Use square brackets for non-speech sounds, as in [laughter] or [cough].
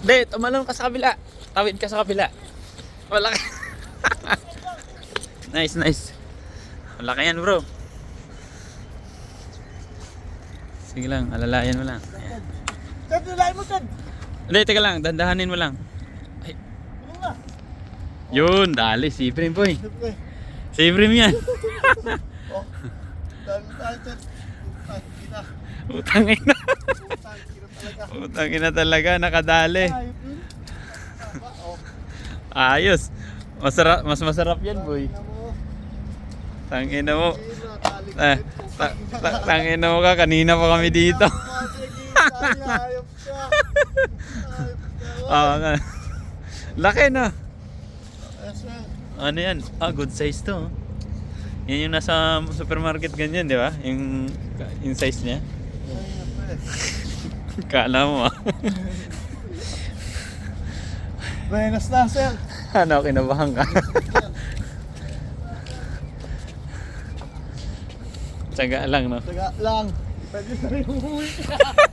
Hindi, tumalon ka sa kabila. Tawid ka sa kabila. Wala ka. [laughs] nice, nice. Wala ka yan bro. Sige lang, alalayan mo lang. Ayan. Ted, nilay mo, Ted. Hindi, teka lang, dandahanin mo lang. Ay, yun, dali, si Prim boy. Si Prim yan. [laughs] Oh. Utang ina. Utang, ina talaga. Utang ina talaga, nakadali. Ayos. Masarap, mas masarap yan boy. Tangina mo. Eh, tangina mo ka, kanina pa kami dito. Oo [laughs] nga. Laki na. Ano yan? Ah, good size to. oh. Yan yung nasa supermarket ganyan, di ba? Yung, yung size niya. Kala mo ah. Buenas na, sir. ano, kinabahan ka? Tsaga lang, no? Taga lang. Pwede na rin umuwi. [laughs]